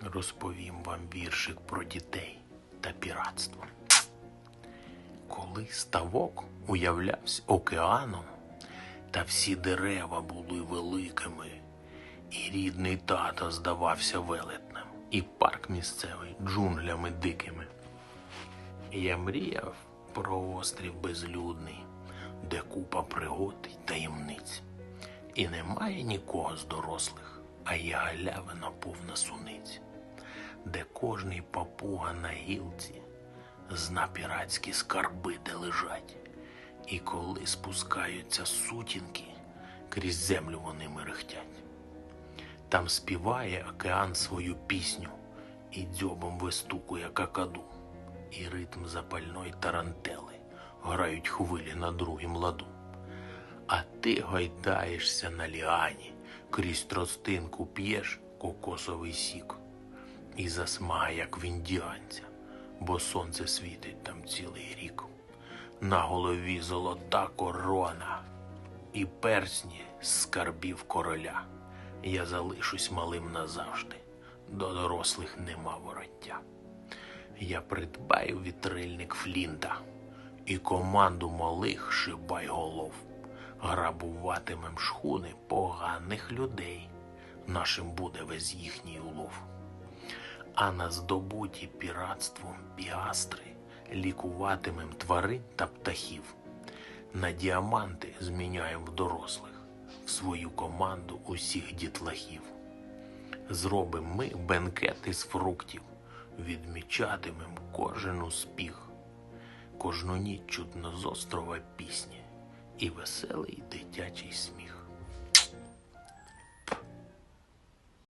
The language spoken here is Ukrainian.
розповім вам віршик про дітей та піратство. Коли ставок уявлявся океаном, та всі дерева були великими, і рідний тато здавався велетнем, і парк місцевий джунглями дикими. Я мріяв про острів безлюдний, де купа пригод й таємниць. І немає нікого з дорослих, а є галявина повна суниць, де кожний папуга на гілці зна піратські скарби, де лежать. І коли спускаються сутінки, крізь землю вони мерехтять. Там співає океан свою пісню і дзьобом вистукує какаду, і ритм запальної тарантели грають хвилі на другім ладу. А ти гойдаєшся на ліані, крізь тростинку п'єш кокосовий сік, і засмага, як в індіанця, бо сонце світить там цілий рік. На голові золота корона і персні з скарбів короля. Я залишусь малим назавжди, до дорослих нема вороття. Я придбаю вітрильник Флінта і команду малих шибай голов. Грабуватимем шхуни поганих людей. Нашим буде весь їхній улов. А на здобуті піратством піастри лікуватимем тварин та птахів. На діаманти зміняємо в дорослих в свою команду усіх дітлахів. Зробим ми бенкет із фруктів, відмічатимем кожен успіх. Кожну ніч чутно з острова пісні і веселий дитячий сміх.